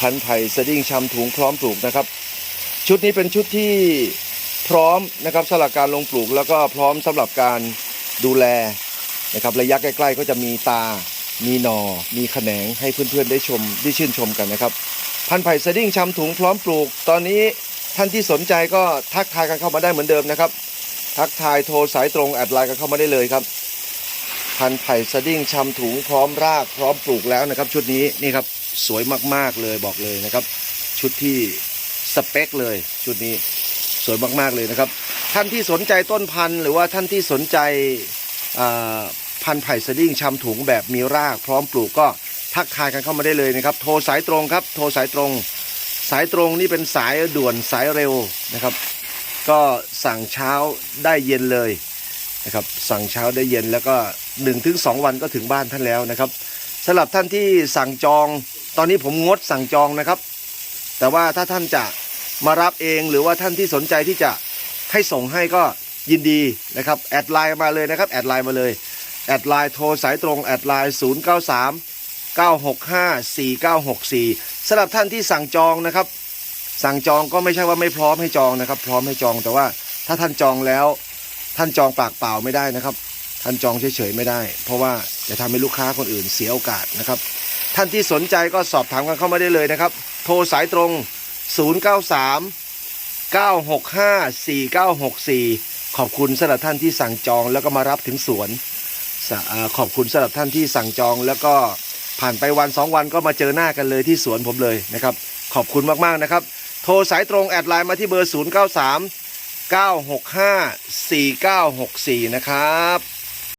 พันธุ์ไผ่สดิ้งชำถุงพร้อมปลูกนะครับ ชุดนี้เป็นชุดที่พร้อมนะครับสำหรับการลงปลูกแล้วก็พร้อมสำหรับการดูแลนะครับระยะใกล้ๆ ก็จะมีตา มีหนอมีแขนงให้เพื่อนๆได้ชมได้ชื่นชมกันนะครับ พันธุ์ไผ่สดิ้งชำถุงพร้อมปลูก ตอนนี้ท่านที่สนใจก็ทักทายกันเข้ามาได้เหมือนเดิมนะครับ ทักทายโทรสายตรงแอดไลน์กันเข้ามาได้เลยครับ พันธุ์ไผ่สดิ้งชำถุงพร้อมรากพร้อมปลูกแล้วนะครับ ชุดนี้นี่ครับสวยมากๆเลยบอกเลยนะครับ ชุดที่สเปคเลยชุดนี้สวยมากๆเลยนะครับ ท่านที่สนใจต้นพันธุ์หรือว่าท่านที่สนใจพันธุ์ไผ่สดิ้งชำถุงแบบมีราก พร้อมปลูกก็ทักทายกันเข้ามาได้เลยนะครับ โทรสายตรงครับ โทรสายตรง สายตรงนี่เป็นสายด่วนสายเร็วนะครับ ก็สั่งเช้าได้เย็นเลย นะครับสั่งเช้าได้เย็นแล้วก็1นถึงสวันก็ถึงบ้านท่านแล้วนะครับสำหรับท่านที่สั่งจองตอนนี้ผมงดสั่งจองนะครับ แต่ว่าถ้าท่านจะมารับเองหรือว่าท่านที่สนใจที่จะให้ส่งให้ก็ยินดีนะครับแอดไลน์มาเลยนะครับแอดไลน์มาเลยแอดไลน์โทรสายตรงแอดไลน์0 9 3 9 6 5 4 9 6 4สำหรับท่านที่สั่งจองนะครับ สั่งจองก็ไม่ใช่ว่าไม่พร้อมให้จองนะครับ พร้อมให้จองแต่ว่าถ้าท่านจองแล้ว ท่านจองปากเปล่าไม่ได้นะครับ ท่านจองเฉยๆไม่ได้ เพราะว่าจะทำให้ลูกค้าคนอื่นเสียโอกาสนะครับ ท่านที่สนใจก็สอบถามกันเข้ามาได้เลยนะครับ โทรสายตรง 093 965 4964 ขอบคุณสำหรับท่านที่สั่งจองแล้วก็มารับถึงสวนสอขอบคุณสำหรับท่านที่สั่งจองแล้วก็ผ่านไปวันสองวันก็มาเจอหน้ากันเลยที่สวนผมเลยนะครับ ขอบคุณมาก ๆ นะครับ โทรสายตรงแอดไลน์มาที่เบอร์ 093 965 4964 นะครับ